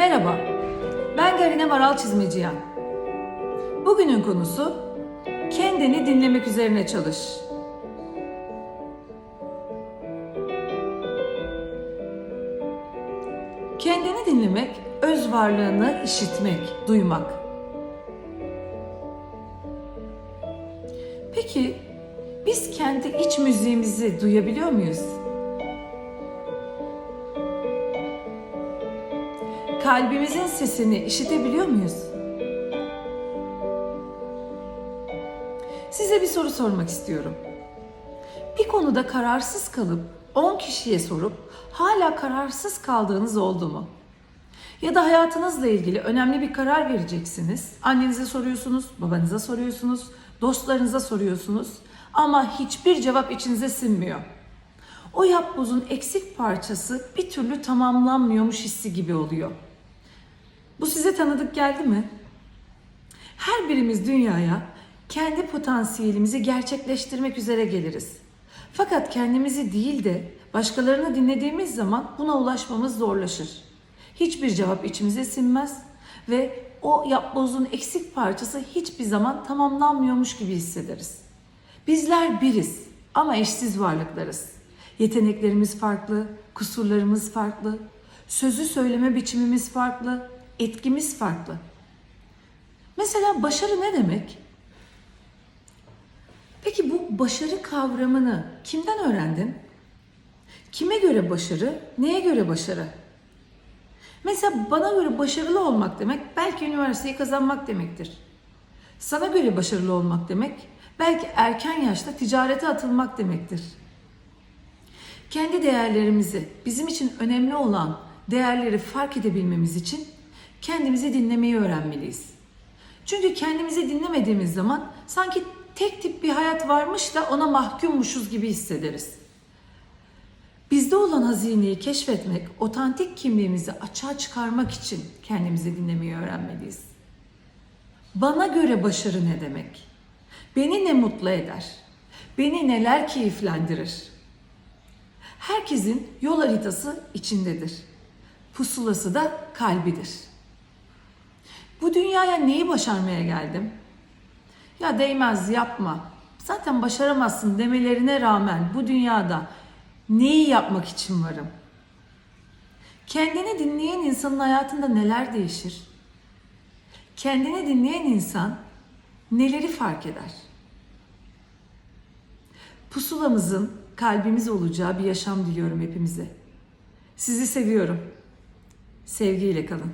Merhaba, ben Garine Maral Çizmeciyan. Bugünün konusu kendini dinlemek üzerine çalış. Kendini dinlemek, öz varlığını işitmek, duymak. Peki biz kendi iç müziğimizi duyabiliyor muyuz? Kalbimizin sesini işitebiliyor muyuz? Size bir soru sormak istiyorum. Bir konuda kararsız kalıp 10 kişiye sorup hala kararsız kaldığınız oldu mu? Ya da hayatınızla ilgili önemli bir karar vereceksiniz. Annenize soruyorsunuz, babanıza soruyorsunuz, dostlarınıza soruyorsunuz ama hiçbir cevap içinize sinmiyor. O yapbozun eksik parçası bir türlü tamamlanmıyormuş hissi gibi oluyor. Bu size tanıdık geldi mi? Her birimiz dünyaya kendi potansiyelimizi gerçekleştirmek üzere geliriz. Fakat kendimizi değil de başkalarını dinlediğimiz zaman buna ulaşmamız zorlaşır. Hiçbir cevap içimize sinmez ve o yapbozun eksik parçası hiçbir zaman tamamlanmıyormuş gibi hissederiz. Bizler biriz ama eşsiz varlıklarız. Yeteneklerimiz farklı, kusurlarımız farklı, sözü söyleme biçimimiz farklı, etkimiz farklı. Mesela başarı ne demek? Peki bu başarı kavramını kimden öğrendin? Kime göre başarı, neye göre başarı? Mesela bana göre başarılı olmak demek belki üniversiteyi kazanmak demektir. Sana göre başarılı olmak demek belki erken yaşta ticarete atılmak demektir. Kendi değerlerimizi, bizim için önemli olan değerleri fark edebilmemiz için kendimizi dinlemeyi öğrenmeliyiz. Çünkü kendimizi dinlemediğimiz zaman sanki tek tip bir hayat varmış da ona mahkummuşuz gibi hissederiz. Bizde olan hazineyi keşfetmek, otantik kimliğimizi açığa çıkarmak için kendimizi dinlemeyi öğrenmeliyiz. Bana göre başarı ne demek? Beni ne mutlu eder? Beni neler keyiflendirir? Herkesin yol haritası içindedir. Pusulası da kalbidir. Bu dünyaya neyi başarmaya geldim? Ya değmez yapma. Zaten başaramazsın demelerine rağmen bu dünyada neyi yapmak için varım? Kendini dinleyen insanın hayatında neler değişir? Kendini dinleyen insan neleri fark eder? Pusulamızın kalbimiz olacağı bir yaşam diliyorum hepimize. Sizi seviyorum. Sevgiyle kalın.